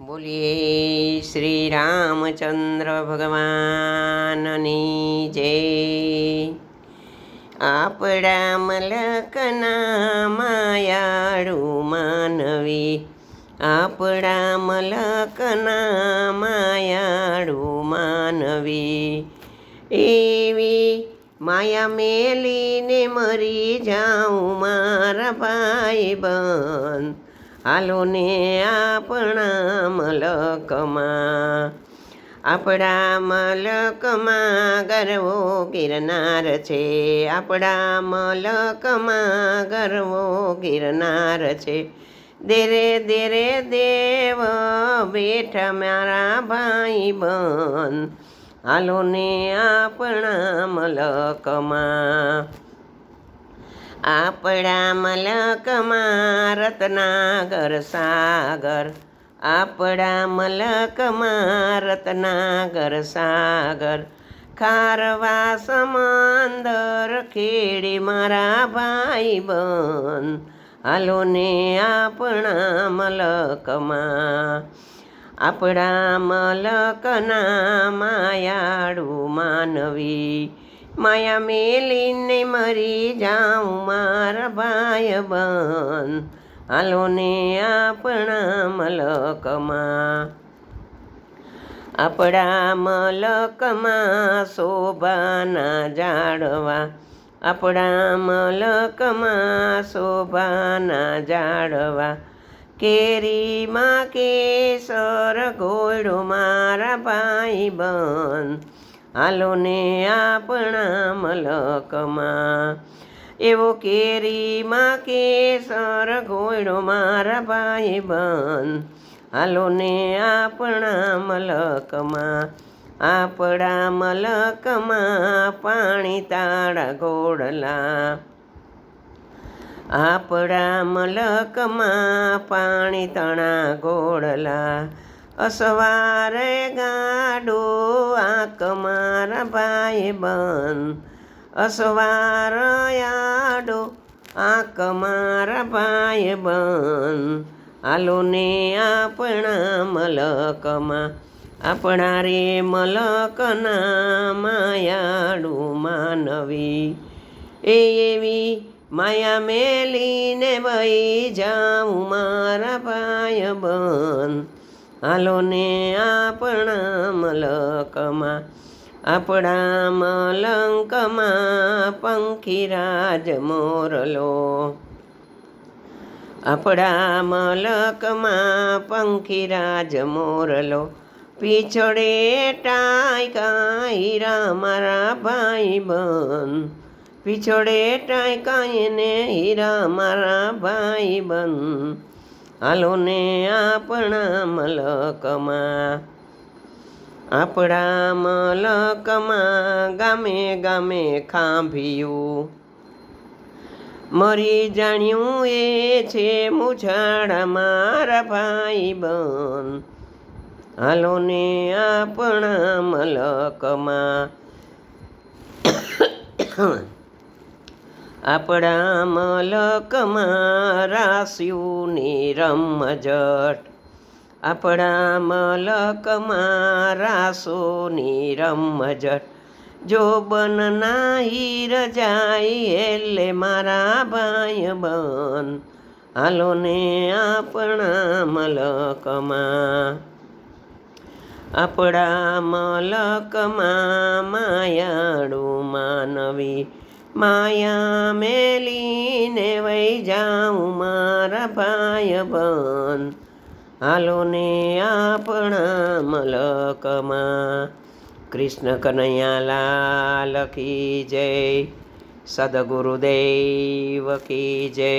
બોલીએ શ્રી રામચંદ્ર ભગવાનની જય. આપણા મલકના માયાળુ માનવી, આપણા મલકના માયાળુ માનવી. એવી માયા મેલીને મરી જાઉં મારા ભાઈ બંધ હાલો ને આપણા મલકમાં. આપણા મલકમાં ગરવો ગિરનાર છે. આપણા મલકમાં ગરવો ગિરનાર છે. દેરે દેરે દેવ બેઠા મારા ભાઈ બન. હાલો ને આપણા મલકમાં. આપણા મલકમાં રત્નાગર સાગર. આપણા મલકમાં રત્નાગર સાગર. ખારવા સમાંદર ખેડી મારા ભાઈ બન. હાલો ને આપણા મલકમાં. આપણા મલકના માયાળુ માનવી. માયા મેલીને મરી જાઉં મારા ભાઈ બન. હાલો ને આપણા મલકમાં. આપણા મલકમાં શોભાના જાડવા. આપણા મલકમાં શોભાના જાડવા. કેરીમાં કેસર ઘોડો મારા ભાઈ બન. હાલો ને આપણા મલકમાં. એવો કેરીમાં કેસર ઘોડો મારા ભાઈ બન. હાલો ને આપણા મલકમાં આપણા મલકમાં પાણી તાળા ગોળલા. આપણા મલકમાં પાણી તણા ગોળલા. અસવારે ગાડો આંક મારા ભાઈ બન અસવાર આડો આંક મારા ભાઈ બન હાલો ને આપણા મલકમાં, આપણા રે મલકના માયાડું માનવી. એ એવી માયા મેલીને વહી જાઉં મારા ભાઈ બન હાલો ને આપણા મલકમાં, આપણા મલંકમાં પંખીરાજ મોરલો. આપણા મલકમાં પંખીરાજ મોરલો. પીછડે ટાઈ કાંઈરા મારા ભાઈ બન. પીછડે ટાઈ કાંઈને હીરા મારા ભાઈ બન. હાલો ને આપણા મલકમાં. આપણા મલકમાં ગામે ગામે ખાંભિયું. મરી જાણ્યું એ છે મુછાડા મારા ભાઈ બન. હાલો ને આપણા મલકમાં. આપણા મલકમાં રાસ્યુની રમઝટ. આપણા મલકમાં રાસોની રમઝટ. જો બનના હીર જાય એટલે મારા ભાઈ બન. હાલો ને આપણા મલકમાં. આપણા મલકમાં માયાળું માનવી માયા મેલીને વહી જાઉં મારા ભાઈ બન હાલો ને આપણા મલકમાં કૃષ્ણ કનૈયાલાલ કી જય, સદગુરુદેવ કી જય.